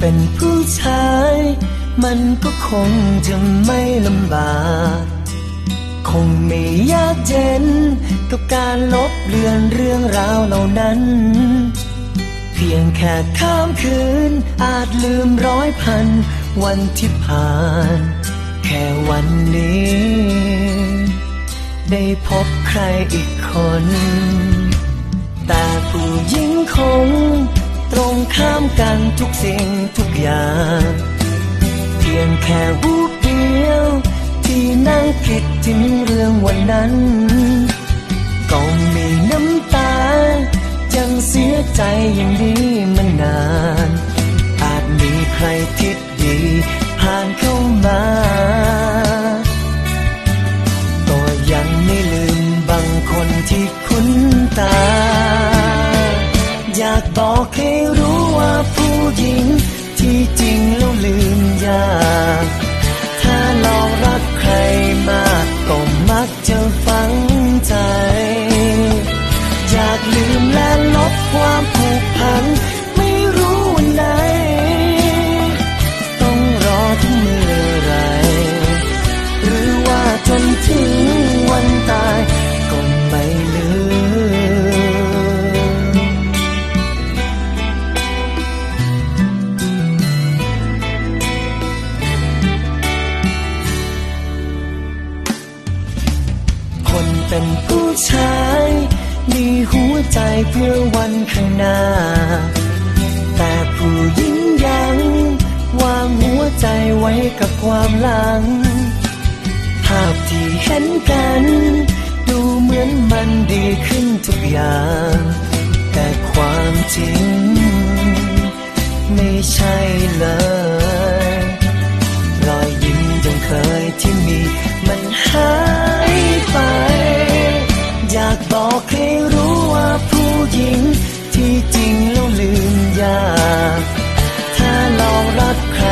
เป็นผู้ชาย มันก็คงจะไม่ลำบาก คงไม่ยากเย็นกับการลบเลือนเรื่องราวเหล่านั้น เพียงแค่ข้ามคืน อาจลืมร้อยพัน วันที่ผ่าน แค่วันนี้ ได้พบใครอีกคน แต่ผู้หญิงคง ตรงข้ามกันทุกสิ่งทุกอย่าง เพียงแค่วูบเดียว ที่นั่งคิดถึงเรื่องวันนั้น ก็มีน้ำตายังเสียใจอย่างนี้มานนาน อาจมีใครคิดดี ผ่านเข้ามาก็ยังไม่ลืมบางคนที่คุ้นตาากบอกให้รู้ว่าผู้หญิงที่จริงแล้วลืมยาก ผู้มีหัวใจเพื่อวันข้างหน้า แต่ผู้หญิงยังวางหัวใจไว้กับความหลัง ภาพที่เห็นกัน ดูเหมือนมันดีขึ้นทุกอย่าง แต่ความจริง ไม่ใช่เลย บอกให้รู้ว่าผู้หญิง ที่จริงแล้วลืมยากถ้าลองรักใคร